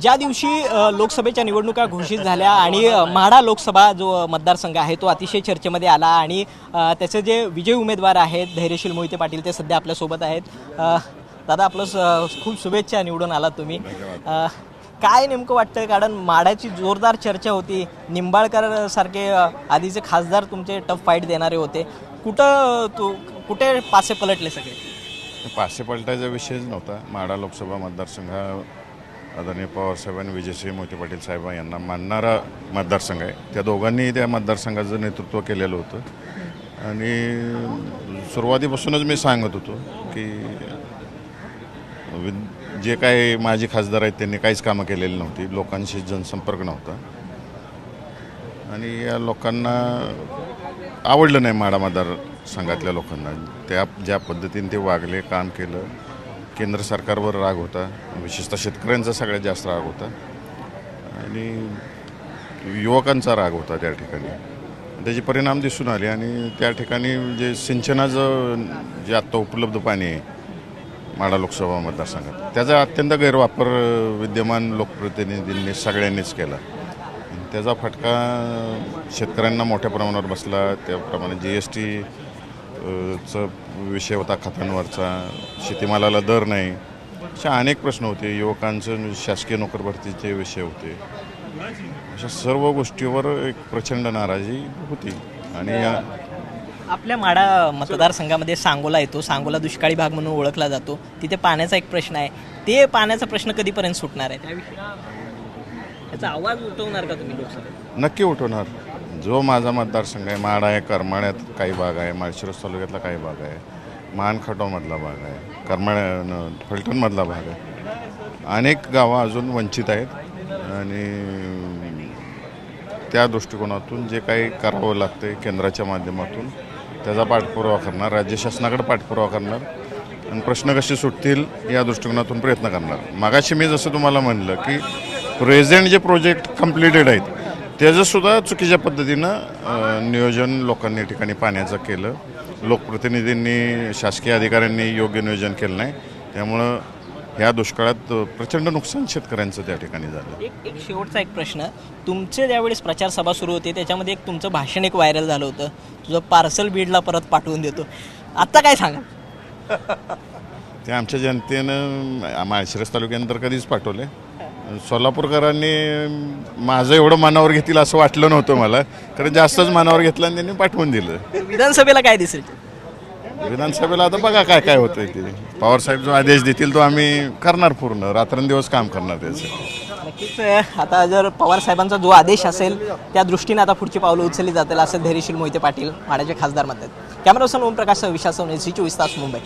ज्या दिवशी लोकसभेच्या निवडणुका घोषित झाल्या आणि म्हाडा लोकसभा जो मतदारसंघ आहे तो अतिशय चर्चेमध्ये आला आणि त्याचे जे विजयी उमेदवार आहेत धैर्यशील मोहिते पाटील ते सध्या आपल्यासोबत आहेत. दादा आपलं स- खूप शुभेच्छा निवडून आलात तुम्ही. काय नेमकं वाटतं कारण माढ्याची जोरदार चर्चा होती. निंबाळकर सारखे आधीचे खासदार तुमचे टफ फाईट देणारे होते. कुठं तू कुठे पासे पलटले सगळे? पासे पलटायचा विषयच नव्हता. माढा लोकसभा मतदारसंघ आदरणीय पवारसाहेब आणि विजयसिंह मोहिते पाटील साहेब यांना मानणारा मतदारसंघ आहे. त्या दोघांनी त्या मतदारसंघाचं नेतृत्व केलेलं होतं. आणि सुरुवातीपासूनच मी सांगत होतो की जे काही माजी खासदार आहेत त्यांनी काहीच कामं केलेली नव्हती. लोकांशी जनसंपर्क नव्हता. आणि या लोकांना आवडलं नाही माडा मतदारसंघातल्या लोकांना. त्या ज्या पद्धतीने ते वागले काम केलं केंद्र सरकारवर राग होता. विशेषतः शेतकऱ्यांचा सगळ्यात जास्त राग होता. आणि युवकांचा राग होता त्या ठिकाणी. त्याचे परिणाम दिसून आले आणि त्या ठिकाणी जे सिंचनाचं जे आत्ता उपलब्ध पाणी आहे माडा लोकसभा मतदारसंघात त्याचा अत्यंत गैरवापर विद्यमान लोकप्रतिनिधींनी सगळ्यांनीच केला. आणि त्याचा फटका शेतकऱ्यांना मोठ्या प्रमाणावर बसला. त्याप्रमाणे जी एस टी चा विषय होता खतांवरचा. शेतीमालाला दर नाही. अशा अनेक प्रश्न होते. युवकांचं शासकीय नोकर भरतीचे विषय होते. अशा सर्व गोष्टीवर एक प्रचंड नाराजी होती. आणि या आपल्या माडा मतदारसंघामध्ये सांगोला येतो. सांगोला दुष्काळी भाग म्हणून ओळखला जातो. तिथे पाण्याचा एक प्रश्न आहे. ते पाण्याचा प्रश्न कधीपर्यंत सुटणार आहे? त्याविषयी त्याचा आवाज उठवणार का तुम्ही लोकसभेत? नक्की उठवणार. जो माझा मतदारसंघ आहे माड आहे करमाळ्यात काही भाग आहे माळशिरस तालुक्यातला काही भाग आहे मानखटावमधला भाग आहे करमाळ्या फलटणमधला भाग आहे. अनेक गावं अजून वंचित आहेत आणि त्या दृष्टिकोनातून जे काही करावं लागतं केंद्राच्या माध्यमातून त्याचा पाठपुरावा करणार राज्य शासनाकडे पाठपुरावा करणार आणि प्रश्न कसे सुटतील या दृष्टिकोनातून प्रयत्न करणार. मागाशी मी जसं तुम्हाला म्हणलं की प्रेझेंट जे प्रोजेक्ट कम्प्लिटेड आहेत त्याचंसुद्धा चुकीच्या पद्धतीनं नियोजन लोकांनी ठिकाणी पाण्याचं केलं. लोकप्रतिनिधींनी शासकीय अधिकाऱ्यांनी योग्य नियोजन केलं नाही. त्यामुळं ह्या दुष्काळात प्रचंड नुकसान शेतकऱ्यांचं त्या ठिकाणी झालं. एक एक शेवटचा एक प्रश्न. तुमचे ज्यावेळेस प्रचार सभा सुरू होती त्याच्यामध्ये एक तुमचं भाषण एक व्हायरल झालं होतं. तुझं पार्सल बीडला परत पाठवून देतो. आत्ता काय सांगा ते आमच्या जनतेनं माळशिरस तालुक्यानं तर कधीच पाठवले. सोलापूरकरांनी माझं एवढं मनावर घेतील असं वाटलं नव्हतं मला. कारण जास्तच मनावर घेतलं आणि त्यांनी पाठवून दिलं. विधानसभेला काय दिसेल? विधानसभेला आता बघा काय काय होतंय ते. पवारसाहेब जो आदेश देतील तो आम्ही करणार पूर्ण. रात्रंदिवस काम करणार त्याचं. नक्कीच आता जर पवार साहेबांचा जो आदेश असेल त्या दृष्टीने आता पुढची पावलं उचलली जातील असं धैर्यशील मोहिते पाटील माड्याचे खासदार म्हणतात. कॅमेरा ओमप्रकाश झी चोवीस तास मुंबई.